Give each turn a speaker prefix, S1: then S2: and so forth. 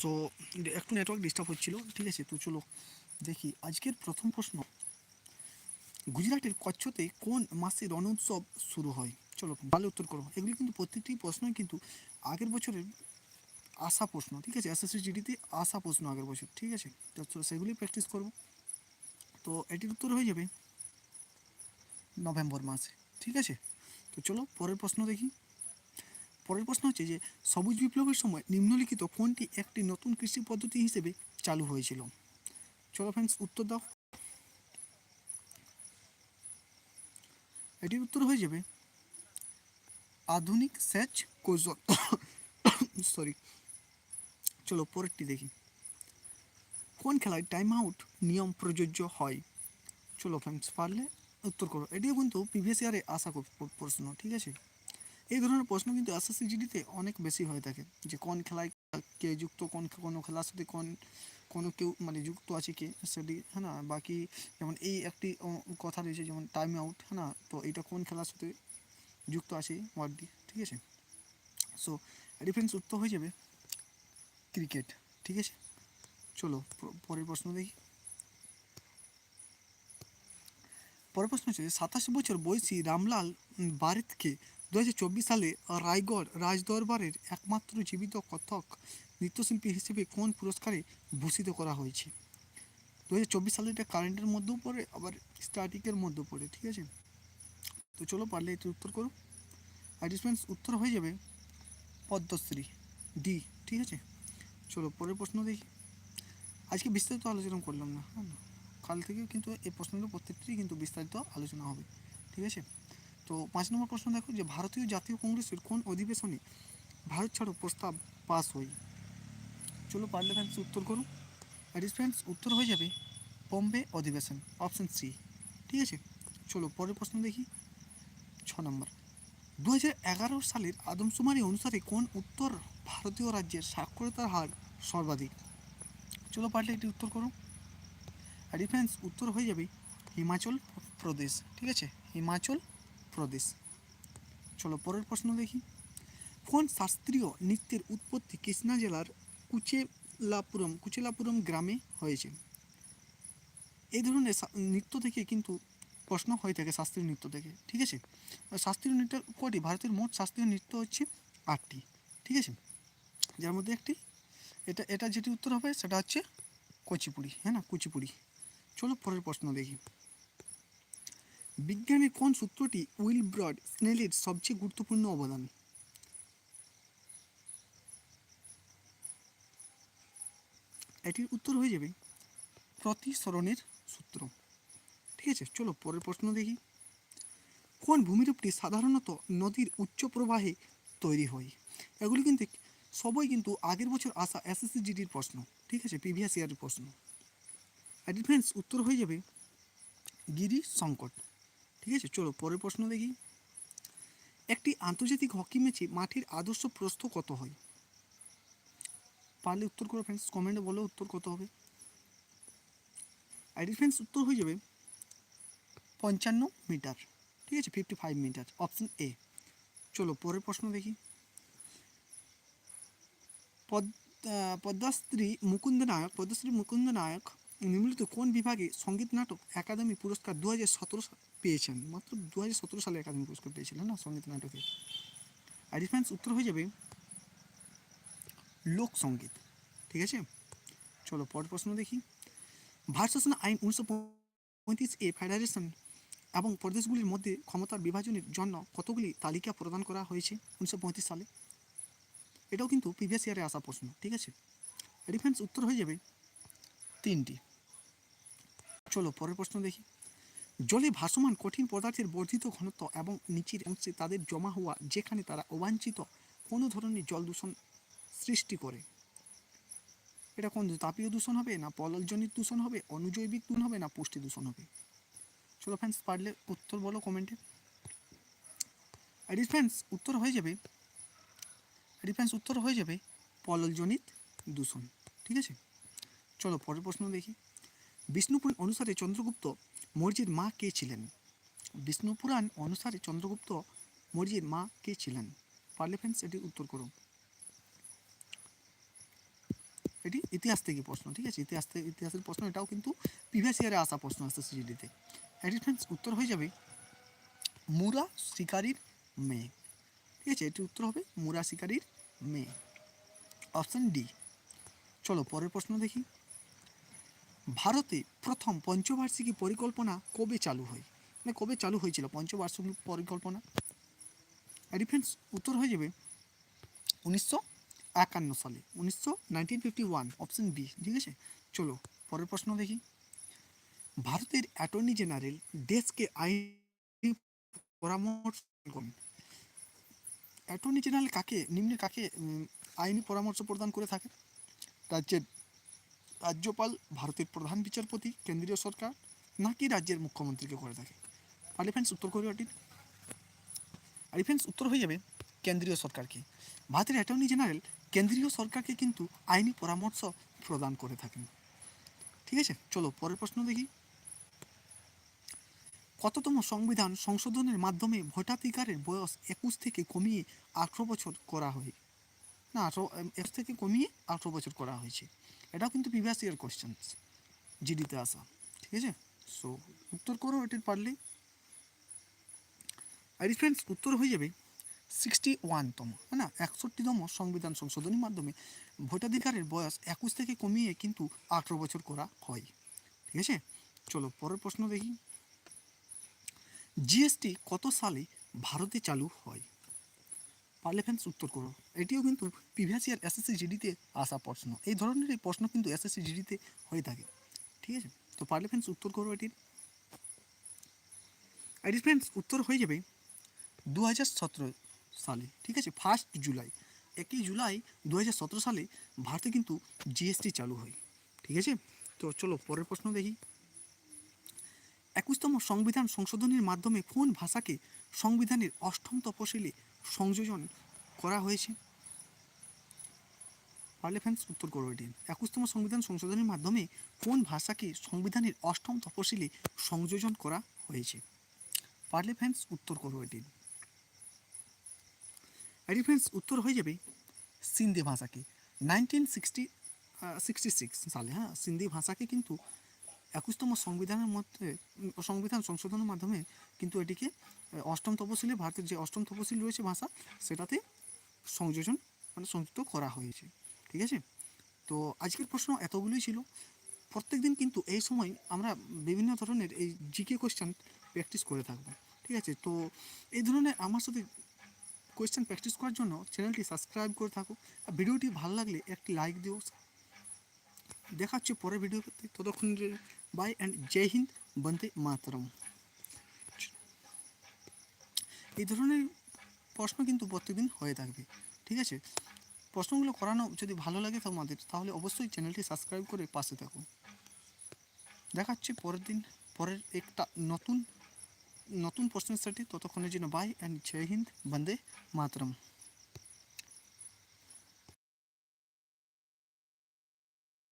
S1: So একটু network disturb হচ্ছিল, ঠিক আছে? তো চলো দেখি। আজকের প্রথম প্রশ্ন, গুজরাটের কচ্ছতে কোন মাসে রণ উৎসব শুরু হয়? চলো, ভালো উত্তর করো। এগুলি কিন্তু প্রত্যেকটি প্রশ্নই কিন্তু আগের বছরের আসা প্রশ্ন, ঠিক আছে? এসএসসি জিডিতে আসা প্রশ্ন আগের বছর, ঠিক আছে? তো সেগুলি প্র্যাকটিস করব। তো এটির উত্তর হয়ে যাবে নভেম্বর মাসে, ঠিক আছে? তো চলো, পরের প্রশ্ন দেখি। পরের প্রশ্ন হচ্ছে যে, সবুজ বিপ্লবের সময় নিম্নলিখিত কোনটি একটি নতুন কৃষি পদ্ধতি হিসেবে চালু হয়েছিল? চলো ফ্রেন্ডস উত্তর দাও। এটির উত্তর হয়ে যাবে, আধুনিক সেচ কৌশল। সরি চলো পরেরটি দেখি। কোন খেলায় টাইম আউট নিয়ম প্রযোজ্য হয়? চলো ফ্রেন্ডস পারলে উত্তর করো। এটিও কিন্তু প্রিভিয়াস ইয়ারে আসা প্রশ্ন, ঠিক আছে? এই ধরনের প্রশ্ন কিন্তু এসএসসি জিডিতে অনেক বেশি হয়ে থাকে যে কোন খেলায় কে যুক্ত, কোন কোনো খেলার সাথে কোন, কোনো কেউ মানে যুক্ত আছে কে সেটি হ্যাঁ না? বাকি যেমন এই একটি কথা রয়েছে যেমন টাইম আউট হ্যাঁ না? তো এটা কোন খেলার সাথে যুক্ত আছে ওয়ার্ডটি ঠিক আছে? সো ডিফেন্স উত্তর হয়ে যাবে ক্রিকেট ঠিক আছে? চলো পরের প্রশ্ন দেখি। পরের প্রশ্ন হচ্ছে সাতাশ বছর বয়সী রামলাল বারিতকে দু হাজার চব্বিশ সালে রায়গড় রাজদরবারের একমাত্র জীবিত কথক নৃত্যশিল্পী হিসেবে কোন পুরস্কারে ভূষিত করা হয়েছে? দু হাজার চব্বিশ সালে এটা কারেন্টের মধ্যেও পড়ে, আবার স্ট্যাটিকের মধ্যেও পড়ে, ঠিক আছে? তো চলো পারলে এটি উত্তর করো। অ্যাডিসমেন্টস উত্তর হয়ে যাবে পদ্মশ্রী ডি ঠিক আছে? চলো পরের প্রশ্ন দেখি। আজকে বিস্তারিত আলোচনা করলাম না হ্যাঁ কাল থেকে কিন্তু এই প্রশ্নগুলো প্রত্যেকটি কিন্তু বিস্তারিত আলোচনা হবে, ঠিক আছে? তো পাঁচ নম্বর প্রশ্ন দেখো যে ভারতীয় জাতীয় কংগ্রেসের কোন অধিবেশনে ভারত ছাড়ো প্রস্তাব পাস হয়? চলো পারলে ফ্রেন্ডস উত্তর করুন অ্যাডিস ফ্রেন্ডস উত্তর হয়ে যাবে বম্বে অধিবেশন অপশন সি ঠিক আছে? চলো পরের প্রশ্ন দেখি। ছ নম্বর দু হাজার এগারো সালের আদমশুমারি অনুসারে কোন উত্তর ভারতীয় রাজ্যের সাক্ষরতার হার সর্বাধিক? চলো পারলে এটি উত্তর করো। আর উত্তর হয়ে যাবে হিমাচল প্রদেশ, ঠিক আছে? হিমাচল প্রদেশ। চলো পরের প্রশ্ন দেখি। কোন শাস্ত্রীয় নৃত্যের উৎপত্তি কৃষ্ণা জেলার কুচেলাপুরম কুচেলাপুরম গ্রামে হয়েছে? এই ধরনের নৃত্য থেকে কিন্তু প্রশ্ন হয়ে থাকে, শাস্ত্রীয় নৃত্য থেকে। ঠিক আছে? শাস্ত্রীয় নৃত্য কটি? ভারতের মোট শাস্ত্রীয় নৃত্য হচ্ছে আটটি। ঠিক আছে? যার মধ্যে একটি, এটা এটা যেটি উত্তর হবে, সেটা হচ্ছে কুচিপুড়ি হ্যাঁ না? কুচিপুড়ি। চলো পরের প্রশ্ন দেখি। বিজ্ঞানের কোন সূত্রটি উইল ব্রড স্নেলের সবচেয়ে গুরুত্বপূর্ণ অবদান? এটির উত্তর হয়ে যাবে প্রতিসরণের সূত্র। ঠিক আছে, চলো পরের প্রশ্ন দেখি। কোন ভূমিরূপটি সাধারণত নদীর উচ্চ প্রবাহে তৈরি হয়? এগুলি কিন্তু সবই কিন্তু আগের বছর আসা এসএসসি জিডির প্রশ্ন। ঠিক আছে প্রিভিয়াস ইয়ারের প্রশ্ন। ডিফেন্স উত্তর হয়ে যাবে গিরি সংকট ঠিক আছে, চলো পরের প্রশ্ন দেখি। একটি আন্তর্জাতিক হকি ম্যাচে মাঠের আদর্শ প্রস্থ কত হয়? পারলে উত্তর করো ফ্রেন্ডস কমেন্টে বলো উত্তর কত হবে। ডিফেন্স উত্তর হয়ে যাবে পঞ্চান্ন মিটার, ঠিক আছে fifty five metre option A চলো পরের প্রশ্ন দেখি। পদ পদ্মাশ্রী মুকুন্দ নায়ক, পদ্মশ্রী মুকুন্দ নায়ক নিম্নলিখিত কোন বিভাগে সংগীত নাটক একাডেমি পুরস্কার দু হাজার সতেরো পেয়েছেন? মাত্র দু হাজার সতেরো সালে একাডেমি পুরস্কার পেয়েছিলেন না সংগীত নাটকে? আর উত্তর হয়ে যাবে লোকসঙ্গীত ঠিক আছে? চলো পরের প্রশ্ন দেখি। ভারত শাসন আইন উনিশশো পঁয়ত্রিশ এ ফেডারেশন এবং প্রদেশগুলির মধ্যে ক্ষমতার বিভাজনের জন্য কতগুলি তালিকা প্রদান করা হয়েছে উনিশশো পঁয়ত্রিশ সালে? এটাও কিন্তু প্রিভিয়াস ইয়ারে আসা প্রশ্ন, ঠিক আছে? ডিফেন্স উত্তর হয়ে যাবে তিনটি। চলো, পরের প্রশ্ন দেখি। জলে ভাসমান কঠিন পদার্থের বর্ধিত ঘনত্ব এবং নিচের অংশে তাদের জমা হওয়া, যেখানে তারা অবাঞ্ছিত কোনো ধরনের জল দূষণ সৃষ্টি করে। এটা কোন তাপীয় দূষণ হবে না পললজনিত দূষণ হবে, অনুজৈবিক দূষণ হবে না পুষ্টি দূষণ হবে? চলো ফ্রেন্ডস পারলে উত্তর বলো কমেন্টে ডিফেন্স উত্তর হয়ে যাবে। ডিফেন্স উত্তর হয়ে যাবে পললজনিত দূষণ, ঠিক আছে? চলো, পরের প্রশ্ন দেখি। বিষ্ণুপুরাণ অনুসারে চন্দ্রগুপ্ত মৌর্যের মা কে ছিলেন? বিষ্ণুপুরাণ অনুসারে চন্দ্রগুপ্ত মৌর্যের মা কে ছিলেন? পারলে ফ্রেন্ডস এটি উত্তর করো। এটি ইতিহাস থেকে প্রশ্ন, ঠিক আছে? ইতিহাস থেকে, ইতিহাসের প্রশ্ন, এটাও কিন্তু প্রিভিয়াস ইয়ারে আসা প্রশ্ন আসছে সিজিডিতে এটি ফ্রেন্ডস উত্তর হয়ে যাবে মুরা শিকারীর মেয়ে। ঠিক আছে? এটির উত্তর হবে মুরা শিকারীর মেয়ে। অপশন ডি চলো, পরের প্রশ্ন দেখি। ভারতে প্রথম পঞ্চবার্ষিকী পরিকল্পনা কবে চালু হয়? মানে কবে চালু হয়েছিল পঞ্চবার্ষিকী পরিকল্পনা? ডিফেন্স উত্তর হয়ে যাবে উনিশশো একান্ন সালে, উনিশশো nineteen fifty one option B ঠিক আছে? চলো, পরের প্রশ্ন দেখি। ভারতের অ্যাটর্নি জেনারেল দেশকে আইনি পরামর্শ অ্যাটর্নি জেনারেল কাকে, নিম্নে কাকে আইনি পরামর্শ প্রদান করে থাকে রাজ্যের রাজ্যপাল, ভারতের প্রধান বিচারপতি, কেন্দ্রীয় সরকার, নাকি রাজ্যের মুখ্যমন্ত্রীকে করে থাকে? তাহলে ফ্রেন্ডস উত্তর আর ফ্রেন্ডস উত্তর হয়ে যাবে কেন্দ্রীয় সরকারকে। ভারতের অ্যাটর্নি জেনারেল কেন্দ্রীয় সরকারকে কিন্তু আইনি পরামর্শ প্রদান করে থাকেন। ঠিক আছে, চলো পরের প্রশ্ন দেখি। কততম সংবিধান সংশোধনের মাধ্যমে ভোটাধিকারের বয়স একুশ থেকে কমিয়ে আঠেরো বছর করা হয়? না, আঠেরো, একুশ থেকে কমিয়ে আঠেরো বছর করা হয়েছে। এটাও কিন্তু প্রিভিয়াস ইয়ার কোয়েশ্চেন জিডিতে আসা, ঠিক আছে? সো উত্তর করো এটির পারলে আর ফ্রেন্ডস উত্তর হয়ে যাবে সিক্সটি ওয়ানতম না? একষট্টিতম সংবিধান সংশোধনীর মাধ্যমে ভোটাধিকারের বয়স একুশ থেকে কমিয়ে কিন্তু আঠেরো বছর করা হয়, ঠিক আছে? চলো পরের প্রশ্ন দেখি। জিএসটি কত সালে ভারতে চালু হয়? পারলে ফ্রেন্ডস উত্তর করো। এটিও কিন্তু প্রিভিয়াস ইয়ার এসএসসি জিডিতে আসা প্রশ্ন। এই ধরনের এই প্রশ্ন কিন্তু এসএসসি জিডিতে হয়ে থাকে। ঠিক আছে? তো পারলে ফ্রেন্ডস উত্তর করো এটির। এটির ফ্রেন্ডস উত্তর হয়ে যাবে দু হাজার সতেরো সালে। ঠিক আছে? ফার্স্ট জুলাই একই জুলাই দু সতেরো সালে ভারতে কিন্তু জিএসটি চালু হয়। ঠিক আছে? তো চলো পরের প্রশ্ন দেখি। একুশতম সংবিধান সংশোধনের মাধ্যমে কোন ভাষাকে সংবিধানের অষ্টম তপশিলে সংযোজন করা হয়েছে। পারলে ফ্যান্স উত্তর করো এটি। একুশতম সংবিধান সংশোধনের মাধ্যমে কোন ভাষাকে সংবিধানের অষ্টম তপশিলে সংযোজন করা হয়েছে? পারলে ফ্যান্স উত্তর করো এটি। এটি ফ্রেন্ডস উত্তর হয়ে যাবে সিন্ধি ভাষাকে। নাইনটিন সিক্সটি সিক্সটি সিক্স সালে হ্যাঁ? সিন্ধি ভাষাকে কিন্তু একুশতম সংবিধানের মধ্যে সংবিধান সংশোধনের মাধ্যমে কিন্তু এটিকে অষ্টম তপশিলে ভারতের যে অষ্টম তপশিল রয়েছে ভাষা, সেটাতে সংযোজন মানে সংযুক্ত করা হয়েছে। ঠিক আছে? তো আজকের প্রশ্ন এতগুলোই ছিল। প্রত্যেক দিন কিন্তু এই সময় আমরা বিভিন্ন ধরনের এই জিকে কোয়েশ্চেন প্র্যাকটিস করে থাকব। ঠিক আছে? তো এই ধরনের আমার সাথে কোয়েশ্চেন প্র্যাকটিস করার জন্য চ্যানেলটি সাবস্ক্রাইব করে থাকো। আর ভিডিওটি ভালো লাগলে একটি লাইক দিও। দেখা হচ্ছে পরের ভিডিওতে। ততক্ষণ বাই অ্যান্ড জয় হিন্দ, বন্দে মাতরম। এই ধরনের প্রশ্ন কিন্তু প্রত্যেকদিন হয়ে থাকবে, ঠিক আছে? প্রশ্নগুলো করানো যদি ভালো লাগে তোমাদের, তাহলে অবশ্যই চ্যানেলটি সাবস্ক্রাইব করে পাশে থাকো। দেখা হচ্ছে পরের দিন, পরের একটা নতুন নতুন প্রশ্নের সাথে ততক্ষণের জন্য bye and Joy Hind, Vande Mataram.